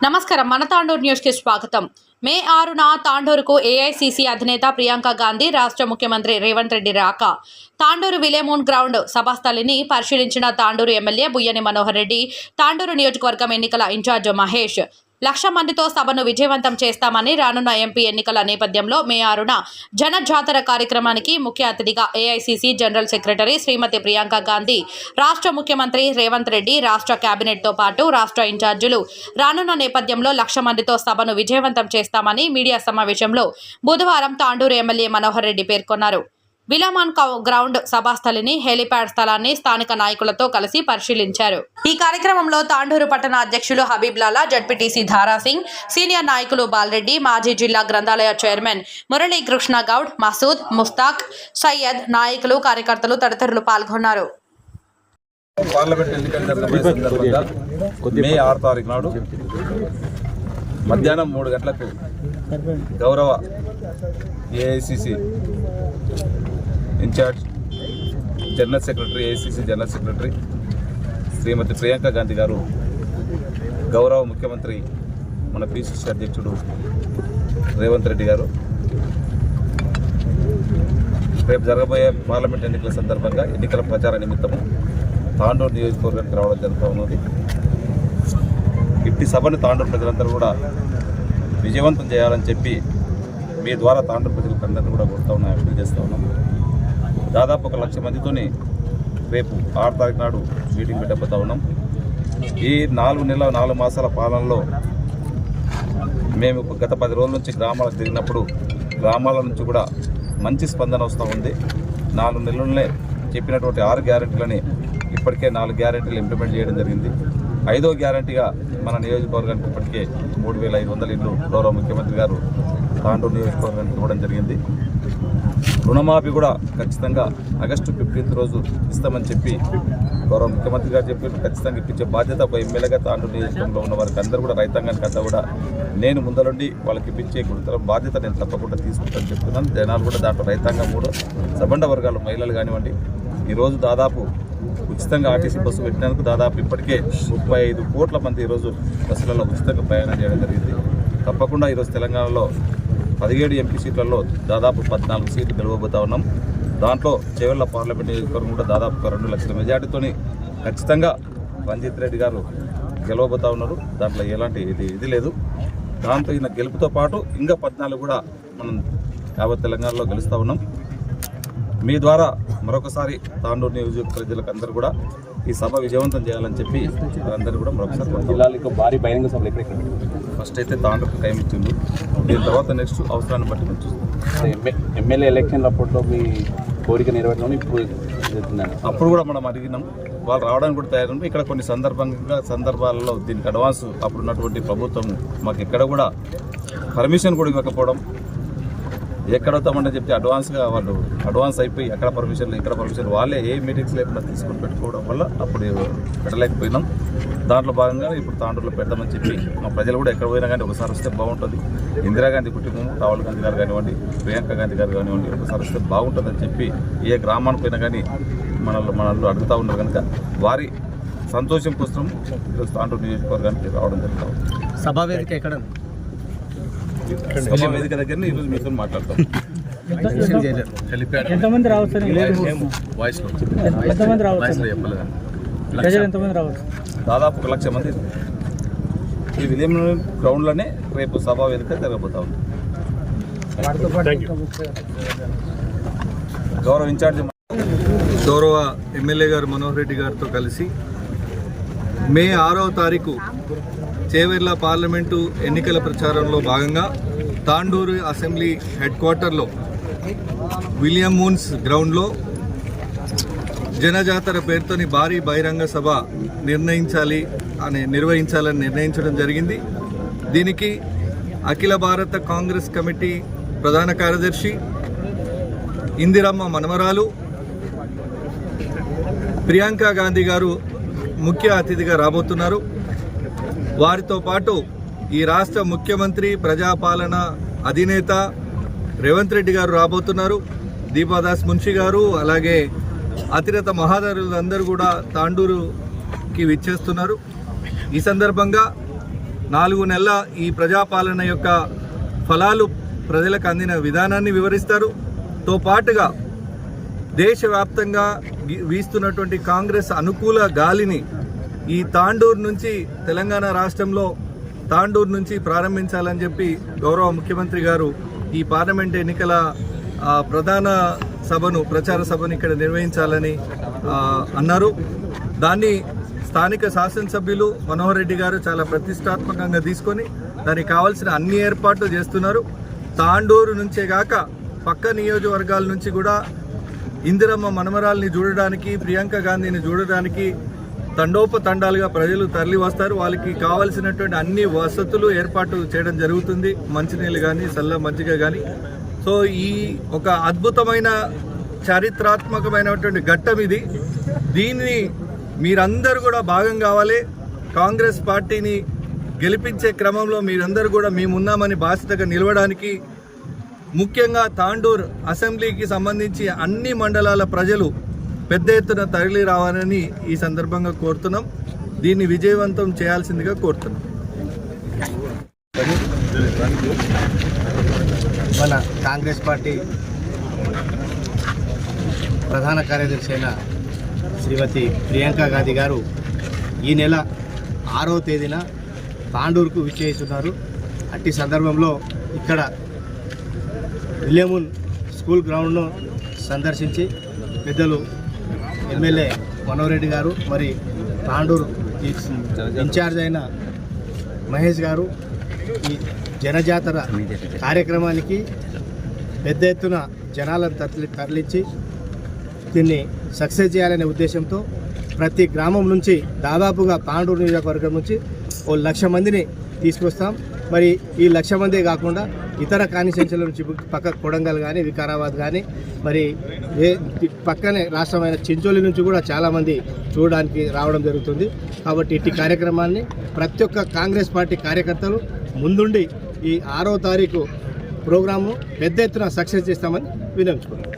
నమస్కారం. మన తాండూరు న్యూస్కి స్వాగతం. మే ఆరున తాండూరుకు ఏఐసిసి అధినేత ప్రియాంక గాంధీ రాష్ట్ర ముఖ్యమంత్రి రేవంత్ రెడ్డి రాక. తాండూరు విలేమూన్ గ్రౌండ్ సభాస్థలిని పరిశీలించిన తాండూరు ఎమ్మెల్యే బుయ్యని మనోహర్ రెడ్డి తాండూరు నియోజకవర్గం ఎన్నికల ఇన్ఛార్జ్ మహేష్ లక్ష మందితో సభను విజయవంతం చేస్తామని రానున్న ఎంపీ ఎన్నికల నేపథ్యంలో మే ఆరున జన జాతర కార్యక్రమానికి ముఖ్య అతిథిగా AICC general secretary Shrimati Priyanka Gandhi రాష్ట్ర ముఖ్యమంత్రి రేవంత్ రెడ్డి రాష్ట్ర కేబినెట్తో పాటు రాష్ట్ర ఇన్ఛార్జీలు. రానున్న నేపథ్యంలో లక్ష మందితో సభను విజయవంతం చేస్తామని మీడియా సమావేశంలో బుధవారం తాండూరు ఎమ్మెల్యే మనోహర్ రెడ్డి పేర్కొన్నారు. విలామాన్ కౌ- గ్రౌండ్ సభాస్థలిని హెలిప్యాడ్ స్థలాన్ని స్థానిక నాయకులతో కలిసి పరిశీలించారు. ఈ కార్యక్రమంలో తాండూరు పట్టణ అధ్యక్షులు హబీబ్ లాలా జడ్పీటీసీ ధారాసింగ్ సీనియర్ నాయకులు బాలరెడ్డి మాజీ జిల్లా గ్రంథాలయ చైర్మన్ మురళీ కృష్ణ గౌడ్ మసూద్ ముస్తాక్ సయ్యద్ నాయకులు కార్యకర్తలు తదితరులు పాల్గొన్నారు. పార్లమెంట్ సందర్భంగా మే ఆరు తారీఖు నాడు మధ్యాహ్నం మూడు గంటలకు గౌరవ AICC incharge general secretary ACC general secretary Shrimati Priyanka Gandhi గారు గౌరవ ముఖ్యమంత్రి మన పిసిసి అధ్యక్షుడు రేవంత్ రెడ్డి గారు. రేపు జరగబోయే పార్లమెంట్ ఎన్నికల సందర్భంగా ఎన్నికల ప్రచార నిమిత్తము తాండూరు నియోజకవర్గానికి రావడం జరుగుతూ ఉన్నది. ఇట్టి సభను తాండూరు ప్రజలందరూ కూడా విజయవంతం చేయాలని చెప్పి మీ ద్వారా తాండూరు ప్రజలకు అందరినీ కూడా కొడుతూ ఉన్నాం అభివృద్ధి చేస్తూ ఉన్నాం. దాదాపు ఒక లక్ష మందితోని రేపు ఆరు తారీఖు నాడు మీటింగ్ పెట్టబోతా ఉన్నాం. ఈ నాలుగు నెలల నాలుగు మాసాల పాలనలో మేము గత పది రోజుల నుంచి గ్రామాలకు తిరిగినప్పుడు గ్రామాల నుంచి కూడా మంచి స్పందన వస్తూ ఉంది. నాలుగు నెలలనే చెప్పినటువంటి ఆరు గ్యారెంటీలని ఇప్పటికే నాలుగు గ్యారెంటీలు ఇంప్లిమెంట్ చేయడం జరిగింది. ఐదో గ్యారెంటీగా మన నియోజకవర్గానికి ఇప్పటికే మూడు వేల ఐదు వందల ఇల్లు గౌరవ ముఖ్యమంత్రి గారు తాండూరు నియోజకవర్గానికి ఇవ్వడం జరిగింది. రుణమాఫీ కూడా ఖచ్చితంగా ఆగస్టు ఫిఫ్టీన్త్ రోజు ఇస్తామని చెప్పి గౌరవ ముఖ్యమంత్రి గారు చెప్పి ఖచ్చితంగా ఇప్పించే బాధ్యత ఒక ఎమ్మెల్యేగా తాండూరు నియోజకవర్గంలో ఉన్న వారికి అందరూ కూడా రైతాంగానికి అంతా కూడా నేను ముందరుండి వాళ్ళకి ఇప్పించే గురుతర బాధ్యత నేను తప్పకుండా తీసుకుంటానని చెప్తున్నాను. జనాలు కూడా దాంట్లో రైతాంగం కూడా సబండ వర్గాలు మహిళలు కానివ్వండి ఈరోజు దాదాపు ఉచితంగా ఆర్టీసీ బస్సు పెట్టినందుకు దాదాపు ఇప్పటికే ముప్పై ఐదు కోట్ల మంది ఈరోజు బస్సులలో ఉచితంగా ప్రయాణం చేయడం జరిగింది. తప్పకుండా ఈరోజు తెలంగాణలో పదిహేడు ఎంపీ సీట్లలో దాదాపు పద్నాలుగు సీట్లు గెలవబోతా ఉన్నాం. దాంట్లో చేవెళ్ళ పార్లమెంట్ నియోజకవర్గం కూడా దాదాపు రెండు లక్షల మెజార్టీతోని ఖచ్చితంగా రంజిత్ రెడ్డి గారు గెలవబోతా ఉన్నారు. దాంట్లో ఎలాంటి ఇది ఇది లేదు. దాంతో ఈయన గెలుపుతో పాటు ఇంకా పద్నాలుగు కూడా మనం యావత్ తెలంగాణలో గెలుస్తూ ఉన్నాం. మీ ద్వారా మరొకసారి తాండూరు నియోజక ప్రజలకు అందరూ కూడా ఈ సభ విజయవంతం చేయాలని చెప్పి అందరూ కూడా మరొకసారి. జిల్లాలకు భారీ బహిరంగ సభలు ఎక్కడెక్కడ ఫస్ట్ అయితే తాండూరుకు టైం ఇచ్చిండు దీని తర్వాత నెక్స్ట్ అవసరాన్ని బట్టి మేము చూస్తాం. ఎమ్మె- ఎమ్మెల్యే ఎలక్షన్ అప్పట్లో మీ కోరిక నెరవేరడం ఇప్పుడు అప్పుడు కూడా మనం అడిగినాం. వాళ్ళు రావడానికి కూడా తయారు ఇక్కడ కొన్ని సందర్భంగా సందర్భాలలో దీనికి అడ్వాన్స్ అప్పుడు ఉన్నటువంటి ప్రభుత్వం మాకు ఎక్కడ కూడా పర్మిషన్ కూడా ఇవ్వకపోవడం ఎక్కడొస్తామని చెప్తే అడ్వాన్స్గా వాళ్ళు అడ్వాన్స్ అయిపోయి ఎక్కడ పర్మిషన్ ఇక్కడ పర్మిషన్ వాళ్ళే ఏ మీటింగ్స్ లేకుండా తీసుకొని పెట్టుకోవడం వల్ల అప్పుడు పెట్టలేకపోయినాం. దాంట్లో భాగంగా ఇప్పుడు తాండూరులో పెడదామని చెప్పి మా ప్రజలు కూడా ఎక్కడ పోయినా కానీ ఒకసారి వస్తే బాగుంటుంది. ఇందిరాగాంధీ కుటుంబం రాహుల్ గాంధీ గారు కానివ్వండి ప్రియాంక గాంధీ గారు కానివ్వండి ఒకసారి వస్తే బాగుంటుందని చెప్పి ఏ గ్రామానికి పోయినా కానీ మనల్ని మనల్ని అడుగుతూ ఉన్నారు కనుక వారి సంతోషం కోసం ఈరోజు తాండూరు నియోజకవర్గానికి రావడం జరుగుతుంది సభా వేదిక ఎక్కడ? సభా వేదిక దగ్గర ఈరోజు మీతో మాట్లాడతాం. ఎంతమంది రావచ్చు వాయిస్లో. ఎంతమంది రావచ్చు? వాయిస్లో చెప్పలేదు. ప్రజలు ఎంతమంది రావచ్చు? దాదాపు ఒక లక్ష మంది. ఈ విలియం గ్రౌండ్లోనే రేపు సభా వేదిక జరగబోతా ఉంది. గౌరవ ఇన్ఛార్జి గౌరవ ఎమ్మెల్యే గారు మనోహర్ రెడ్డి గారితో కలిసి మే ఆరవ తారీఖు చేవెర్ల పార్లమెంటు ఎన్నికల ప్రచారంలో భాగంగా తాండూరు అసెంబ్లీ హెడ్ క్వార్టర్లో విలియం మూన్స్ గ్రౌండ్లో జనజాతర పేరుతోని భారీ బహిరంగ సభ నిర్ణయించాలి అని నిర్వహించాలని నిర్ణయించడం జరిగింది. దీనికి అఖిల భారత కాంగ్రెస్ కమిటీ ప్రధాన కార్యదర్శి ఇందిరమ్మ మనమరాలు ప్రియాంక గాంధీ గారు ముఖ్య అతిథిగా రాబోతున్నారు. వారితో పాటు ఈ రాష్ట్ర ముఖ్యమంత్రి ప్రజాపాలన అధినేత రేవంత్ రెడ్డి గారు రాబోతున్నారు. దీపాదాస్ మున్షి గారు అలాగే అతిరత మహాదారులందరూ కూడా తాండూరుకి విచ్చేస్తున్నారు. ఈ సందర్భంగా నాలుగు నెలల ఈ ప్రజాపాలన యొక్క ఫలాలు ప్రజలకు అందిన విధానాన్ని వివరిస్తారు. తో పాటుగా దేశవ్యాప్తంగా వీస్తున్నటువంటి కాంగ్రెస్ అనుకూల గాలిని ఈ తాండూరు నుంచి తెలంగాణ రాష్ట్రంలో తాండూరు నుంచి ప్రారంభించాలని చెప్పి గౌరవ ముఖ్యమంత్రి గారు ఈ పార్లమెంట్ ఎన్నికల ప్రధాన సభను ప్రచార సభను ఇక్కడ నిర్వహించాలని అన్నారు. దాన్ని స్థానిక శాసనసభ్యులు మనోహర్ రెడ్డి గారు చాలా ప్రతిష్టాత్మకంగా తీసుకొని దానికి కావాల్సిన అన్ని ఏర్పాట్లు చేస్తున్నారు. తాండూరు నుంచే కాక పక్క నియోజకవర్గాల నుంచి కూడా ఇందిరమ్మ మనమరాల్ని చూడడానికి ప్రియాంక గాంధీని చూడడానికి తండోపతండాలుగా ప్రజలు తరలి వస్తారు. వాళ్ళకి కావాల్సినటువంటి అన్ని వసతులు ఏర్పాటు చేయడం జరుగుతుంది. మంచినీళ్ళు కానీ చల్ల మజ్జిగ కానీ సో ఈ ఒక అద్భుతమైన చారిత్రాత్మకమైనటువంటి ఘట్టం ఇది. దీన్ని మీరందరూ కూడా భాగం కావాలి. కాంగ్రెస్ పార్టీని గెలిపించే క్రమంలో మీరందరూ కూడా మేమున్నామని బాధ్యతగా నిలవడానికి. ముఖ్యంగా తాండూర్ అసెంబ్లీకి సంబంధించి అన్ని మండలాల ప్రజలు పెద్ద ఎత్తున తరలి రావాలని ఈ సందర్భంగా కోరుతున్నాం. దీన్ని విజయవంతం చేయాల్సిందిగా కోరుతున్నాం. మన కాంగ్రెస్ పార్టీ ప్రధాన కార్యదర్శి అయిన శ్రీమతి ప్రియాంక గాంధీ గారు ఈ నెల ఆరో తేదీన తాండూరుకు విచ్చేస్తున్నారు. అట్టి సందర్భంలో ఇక్కడ విలియమున్ స్కూల్ గ్రౌండ్ను సందర్శించి పెద్దలు ఎమ్మెల్యే మనోరెడ్డి గారు మరి తాండూరు ఇన్ఛార్జ్ అయిన మహేష్ గారు ఈ జనజాతర కార్యక్రమానికి పెద్ద ఎత్తున జనాలను తరలి తరలించి దీన్ని సక్సెస్ చేయాలనే ఉద్దేశంతో ప్రతి గ్రామం నుంచి దాదాపుగా తాండూరు నియోజకవర్గం నుంచి ఓ లక్ష మందిని తీసుకొస్తాం. మరి ఈ లక్ష మందే కాకుండా ఇతర కాన్స్టిట్యూన్సీల నుంచి పక్క కొడంగల్ కానీ వికారాబాద్ కానీ మరి ఏ పక్కనే రాష్ట్రమైన చించోలి నుంచి కూడా చాలామంది చూడడానికి రావడం జరుగుతుంది. కాబట్టి ఇట్టి కార్యక్రమాన్ని ప్రతి ఒక్క కాంగ్రెస్ పార్టీ కార్యకర్తలు ముందుండి ఈ ఆరో తారీఖు ప్రోగ్రాము పెద్ద ఎత్తున సక్సెస్ చేస్తామని వినియోగించుకున్నాం